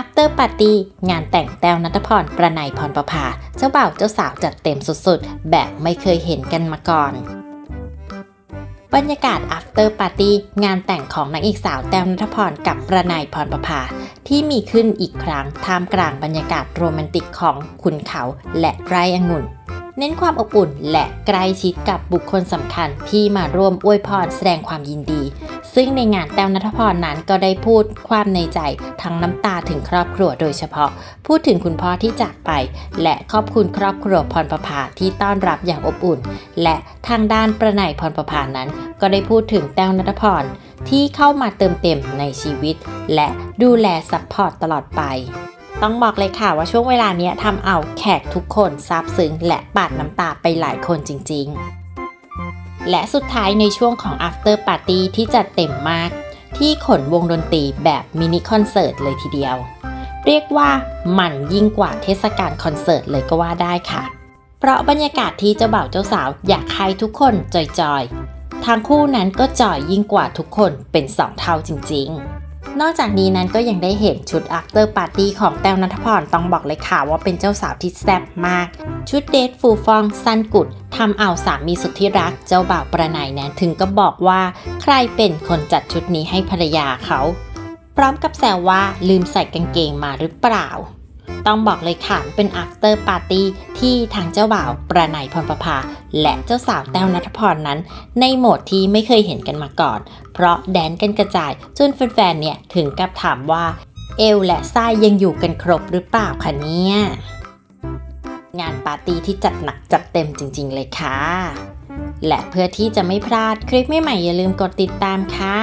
After Party งานแต่งแต้วนัทพรประไนพรประภา เจ้าบ่าวเจ้าสาวจัดเต็มสุดๆ แบบไม่เคยเห็นกันมาก่อนบรรยากาศ After Party งานแต่งของนางเอกสาวแต้วนัทพรกับประไนพรประภา ที่มีขึ้นอีกครั้งท่ามกลางบรรยากาศโรแมนติกของขุนเขาและไร่องุ่น เน้นความอบอุ่นและใกล้ชิดกับบุคคลสำคัญที่มาร่วมอวยพรแสดงความยินดี ซึ่งในงานแต้วนัทพรนั้นก็ได้พูดความในใจทั้งน้ำตาถึงครอบครัวโดยเฉพาะ พูดถึงคุณพ่อที่จากไป และขอบคุณครอบครัวพรประภาที่ต้อนรับอย่างอบอุ่น และทางด้านประไนพรประภานั้น ก็ได้พูดถึงแต้วนัทพรที่เข้ามาเติมเต็มในชีวิต และดูแลซัพพอร์ตตลอดไป ต้องบอกเลยค่ะว่าช่วงเวลานี้ทำเอาแขกทุกคนซาบซึ้งและปาดน้ำตาไปหลายคนจริงๆ และสุดท้ายในช่วงของ after party ที่จัดเต็มมาก ที่ขนวงดนตรีแบบมินิคอนเสิร์ตเลยทีเดียว เรียกว่ามันยิ่งกว่าเทศกาลคอนเสิร์ตเลยก็ว่าได้ค่ะ เพราะบรรยากาศที่เจ้าบ่าวเจ้าสาวอยากให้ทุกคนจอยๆทางคู่นั้นก็จอยยิ่งกว่าทุกคนเป็นสองเท่าจริงๆ นอกจากนี้นั้นก็ยังได้เห็นชุด after party ของแต้วนัทพรต้องบอกเลยค่ะว่าเป็นเจ้าสาวที่แซ่บมาก ชุดเดทฟูฟองสั้นกุดทำเอาสามีสุดที่รักเจ้าบ่าวประไนนั้นถึงก็บอกว่าใครเป็นคนจัดชุดนี้ให้ภรรยาเขา พร้อมกับแซวว่าลืมใส่กางเกงมาหรือเปล่า ต้องบอกเลยค่ะว่าเป็น after party ที่ทางเจ้าบ่าวประไนพรประภา และเจ้าสาวแต้วนัทพรนั้น ในโหมดที่ไม่เคยเห็นกันมาก่อน เพราะแดนกันกระจาย จนแฟนๆ เนี่ยถึงกับถามว่า เอวและไส้ยังอยู่กันครบหรือเปล่าคะเนี่ยงานปาร์ตี้ที่จัดหนักจัดเต็มจริง ๆ เลยค่ะ และเพื่อที่จะไม่พลาดคลิปใหม่ๆอย่าลืมกดติดตามค่ะ